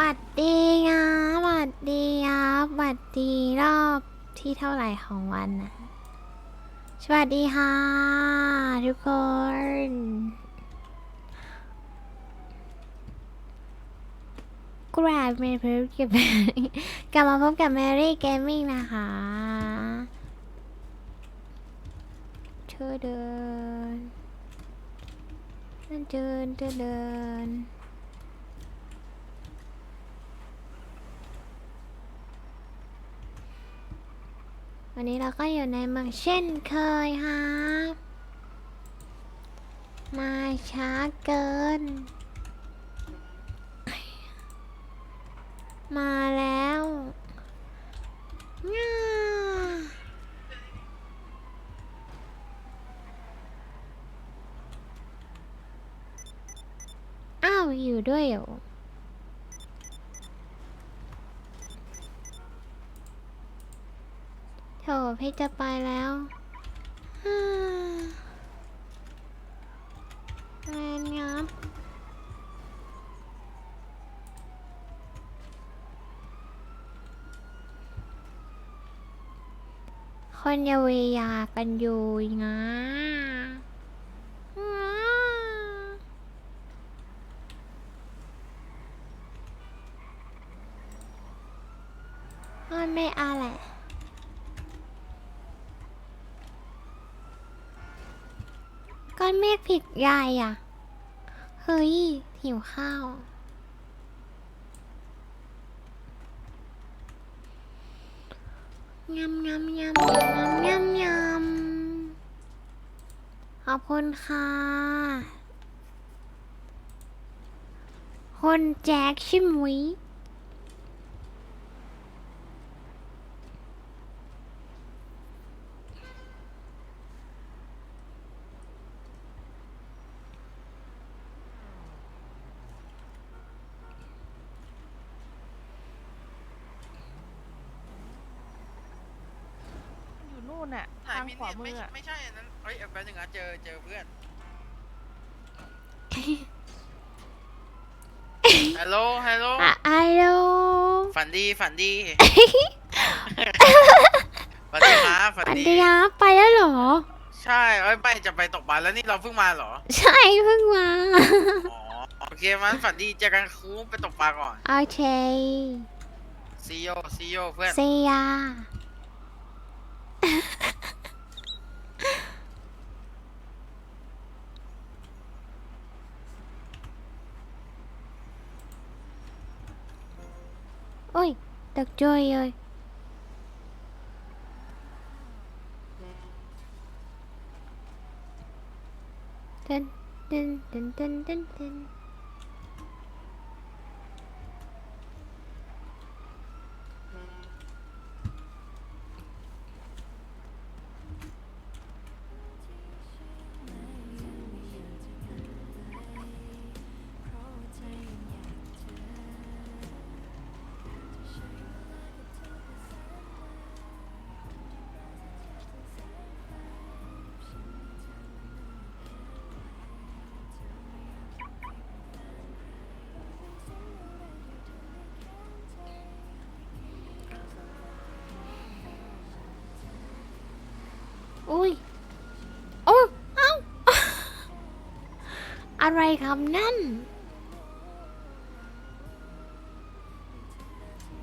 หวัดดีครับหวัดดีครับหวัดดีรอบที่เท่าไหร่ของวันนะสวัสดีค่ะทุกคน กราบเมย์พบกับกลับมาพบกับแมรี่เกมมิ่งนะคะเธอเดินเดินเดินเดิน วันนี้เราก็อยู่ในเมืองเช่นเคยครับ มาช้าเกิน มาแล้วง่าอ้าวอยู่ด้วยเหรอ โถพี่จะไปแล้วแมนงับคนอยาเวยากันอยู่งาง้ามันไม่อะไร อนเมฆผิดใหญ่อะ เฮ้ย หิวข้าว ยำยำยำยำยำยำขอบคุณค่ะ คนแจ็คชิมุย นู่นน่ะไหนทางมินขวาเนี่ยมืไม่ออะไม่ใช่อันนั้นเฮ้ยเอาแป๊บนึงนะเจอเจอเพื่อนฮัลโหลฮัลโหลอะไอโลฝันดีฝันดีฝันดีครับฝันอันดี เดียไปแล้วเหรอ ใช่เอ้ยไม่จะไปตกปลาแล้วนี่เราเพิ่งมาเหรอใช่เพิ่งมา อ๋อโอเคมันฝันดีเจอกันคูไปตกปลาก่อนโอเคซีโยซีโยเพื่อนเซีย โอ้ยตกใจเลย อะไรคำนั่น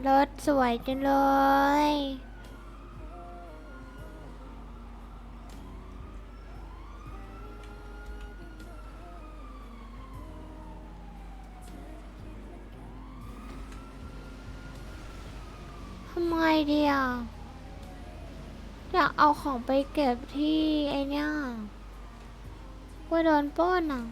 รถสวยจังเลย ทำไมเดียวอยากเอาของไปเก็บที่ไอเนี่ยว่าโดนปล้นอะ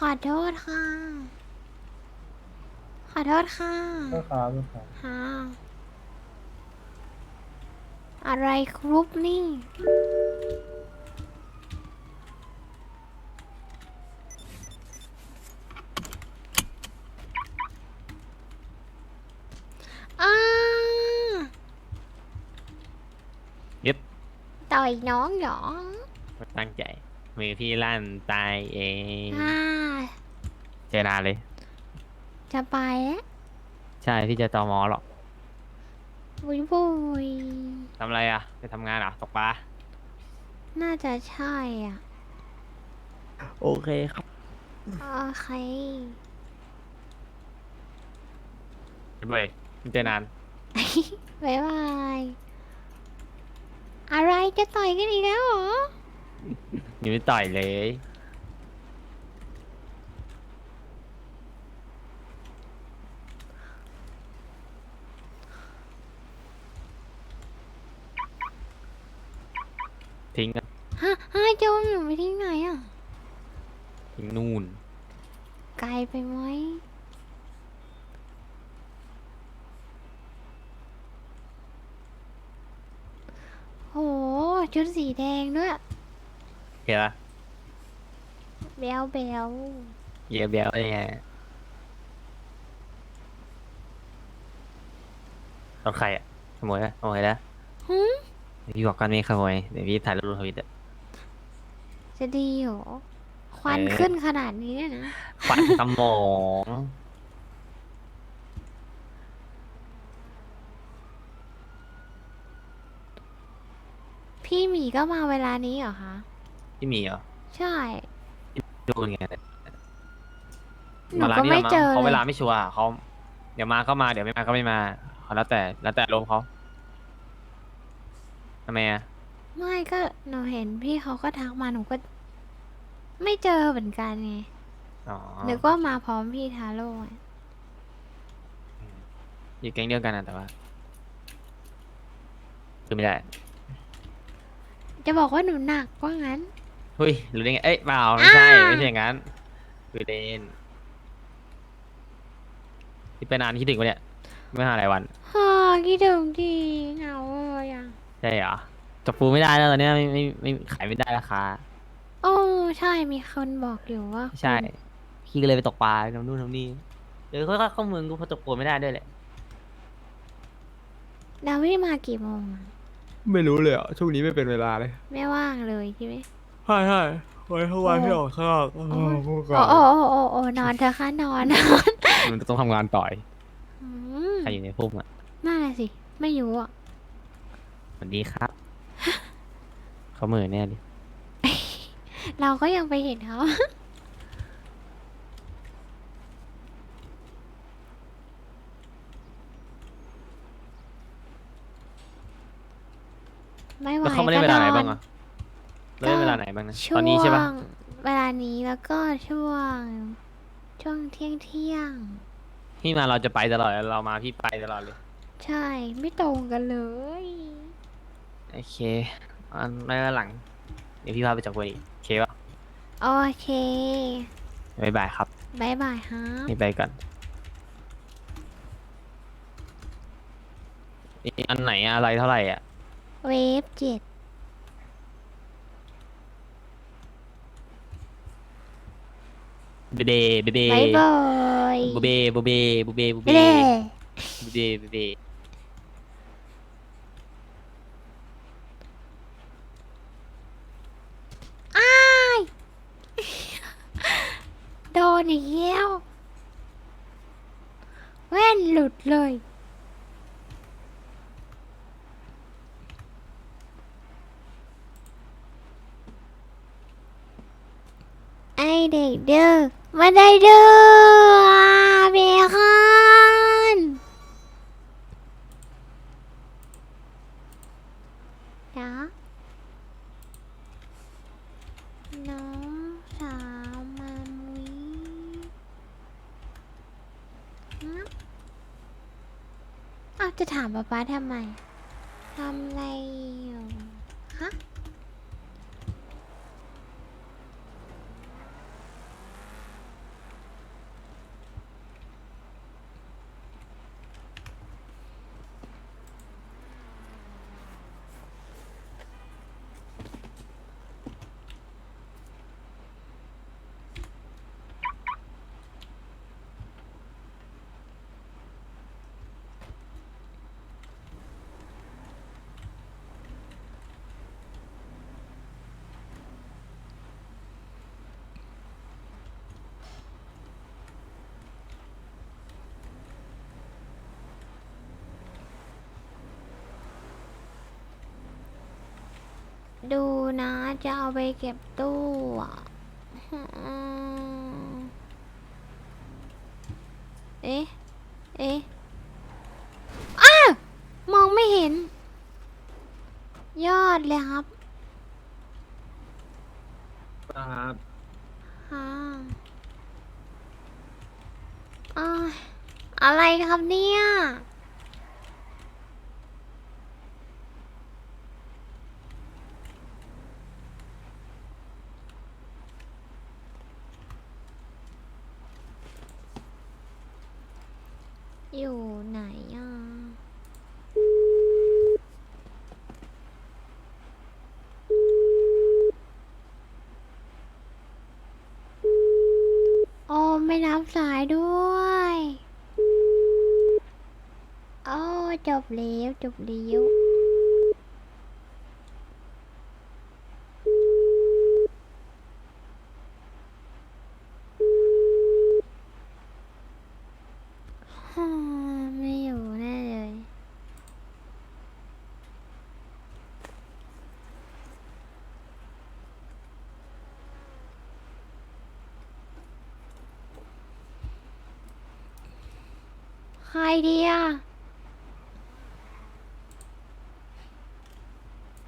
ขอโทษค่ะ ขอโทษค่ะก็ครับก็ครับฮะอะไรครุปนี่ อ้ายึด ต่อยน้องเหรอไม่ตั้งใจ มือพี่ลั่นตายเองอ่าเจอนานเลย จะไปแล้วใช่พี่จะตอมอหรอกบุยบุยทำอะไรอะไปทำงานเหรอตกปลาน่าจะใช่อะ โอเคครับ โอเคเว้ยเจอนานบ๊ายบาย อะไรจะต่อยกันอีกแล้วเหรอ ยังไม่ต่อยเลย ทิ้งกัน ฮะฮะโจมอยู่ไปที่ไหนอะ ทิ้งนู่น ไกลไปไหมโห ชุดสีแดงด้วยเห็นปะเบลเบลเยี่ยเบี้ยวได้ไงรถใครอะขโมยอะขโมยแล้วหืมพี่บอกกันไม่ขโมยเดี๋ยวพี่ถ่ายรูปลงทวิตอะ จะดีเหรอควันเออขึ้นขนาดนี้เนี่ยนะควันสมอง พี่หมีก็มาเวลานี้เหรอคะ พี่หมีเหรอใช่ ดูไงหนูก็ไม่เจอเขาเลเวยลาไม่ชัวร์เขาเดี๋ยวมาก็มาเดี๋ยวไม่มาก็ไม่มาเขาแล้วแต่แล้วแต่ลมณ์เขาทำไมอะ ไม่ก็หนูเห็นพี่เขาก็ทักมาหนูก็ ไม่เจอเหมือนกันไงอ๋อนึกว่ามาพร้อมพี่ทาโร่อะอยู่แก๊งเดียวกันนะแต่ว่าคือไม่ได้จะบอกว่าหนูหนักว่างั้น เฮ้ยรู้ได้ไงเอ้ยเปล่าไม่ใช่อ่าไม่ใช่อย่างนั้นคือเดนที่ไปนานคิดถึงวะเนี่ยไม่หาหลายวันฮ่าคิดถึงดีเหงาเลยอะ ใช่เหรอ จับปูไม่ได้แล้วตอนเนี้ยไม่ไม่ไม่ขายไม่ได้ราคา โอ้ใช่มีคนบอกอยู่ว่าใช่ พี่ก็เลยไปตกปลาทำนู่นทำนี่เดี๋ยวเขาก็เข้าเมืองกูเพอตกปูไม่ได้ด้วยแหละ ดาวี่มากี่โมงอะไม่รู้เลยอะช่วงนี้ไม่เป็นเวลาเลยไม่ว่างเลยใช่ไหม ใช่ใช่ไว้ทั้งวันที่ออกข้างนอกโอ้โหพูดก่อโอ้นโอ้โอ้โอ้โอ้นอนเถอะค่ะนอนมันต้องทำงานต่อยอืมใครอยู่ในพุ่มอะน่าสิ ไม่อยู่อะสวัสดีครับ เขาเหมือนแน่ดิเราก็ยังไปเห็นเขาไม่ไหวแล้วเขาไม่ได้ก็เวลาไหนนบ้างอะแล้วได้เวลาไหนบ้างนะช่วตงอนนี้ใช่ปะเวลานี้แล้วก็ช่วง ช่วงเที่ยงเที่ยง พี่มาเราจะไปตลอดเรามาพี่ไปตลอดเลยๆใช่ ไม่ตรงกันเลย โอเค อันไม่ว่าหลัง เดี๋ยวพี่พาไปจับกุยโอเคปะโอเคบ๊ายบายครับ บายบายฮะนี่ไปก่อนนี่อันไหนอะอะไรเท่าไหร่อะ เวฟเจ็ดเบเบเบเบบายบายบูเบบูเบบูเบบูเบเด้ บูเบบูเบ อ้าย โดนอีกแล้วแว่นหลุดเลย ไอ เด็กดื้อไม่ได้ดื้ออ่เบคอนจ๊ะน้องสาวมามุยอ้าวจะถามป๊าป๊าทำไมทำอะไรอยู่ฮะ ดูนะ จะเอาไปเก็บตู้อะอืมเอ๊ะ เอ๊ะ อ้าวมองไม่เห็น ยอดเลยครับ ครับฮ่าอ้ายอะไรครับเนี่ย อยู่ไหนอะ โอ้ไม่รับสายด้วย โอ้จบแล้วจบแล้วฮ่าไม่อยู่แน่เลย ใค รดีอะ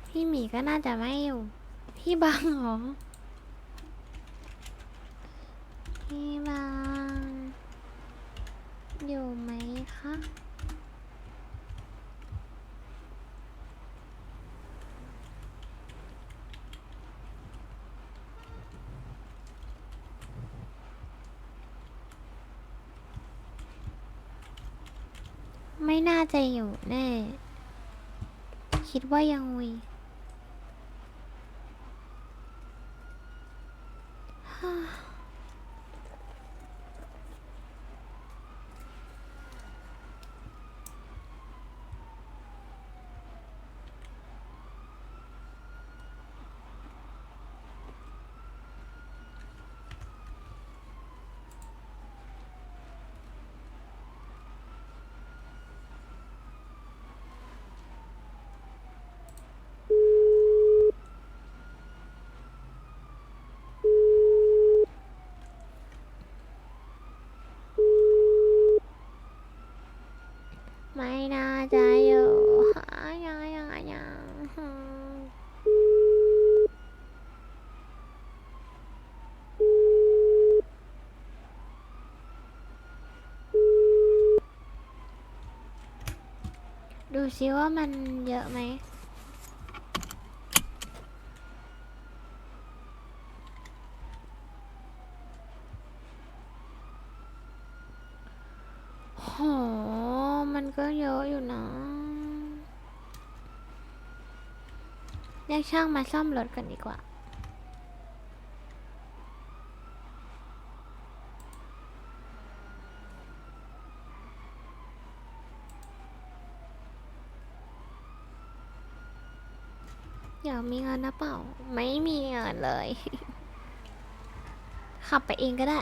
พี่หมีก็น่าจะไม่อยู่ พี่บังเหรอ พี่บัง อยู่ไหมคะ ไม่น่าจะอยู่แน่ คิดว่ายังวีฮ่าไม่น่าจะอยู่ฮ่ายายายาฮ่าดู ซิว่ามันเยอะไหมโห มันก็เยอะอยู่นะเรียกช่างมาซ่อมรถกันดีกว่า อยากมีเงินนะเปล่า ไม่มีเงินเลย ขับไปเองก็ได้